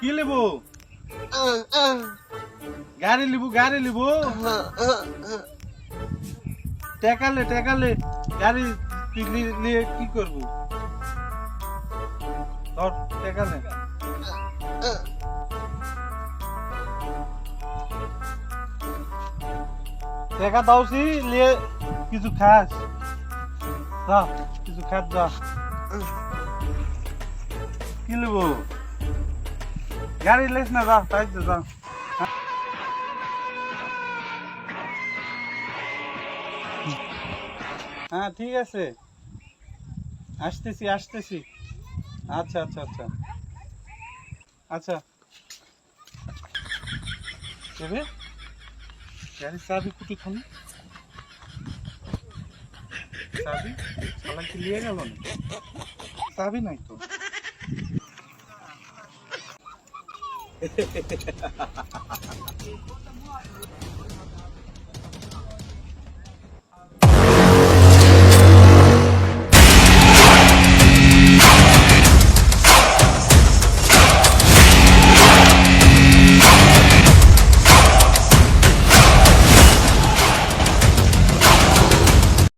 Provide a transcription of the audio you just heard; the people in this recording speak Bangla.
কি লিবু? গাড়ি লিবু গাড়ি লিবু। টেকালে টেকালে গাড়ি নিয়ে কি করব? টেকালে। টেকা দাওছি, নিয়ে কিছু খাস। যা, কিছু খাস, যা। কি লিবু? গাড়ি লেস না, যা, তাই যা। হ্যাঁ ঠিক আছে। আসতেছি আসতেছি। আচ্ছা আচ্ছা আচ্ছা। আচ্ছা। গাড়ির চাবি কুটি খানে চাবি শালা কি নিয়ে গেল না চাবি নাই তো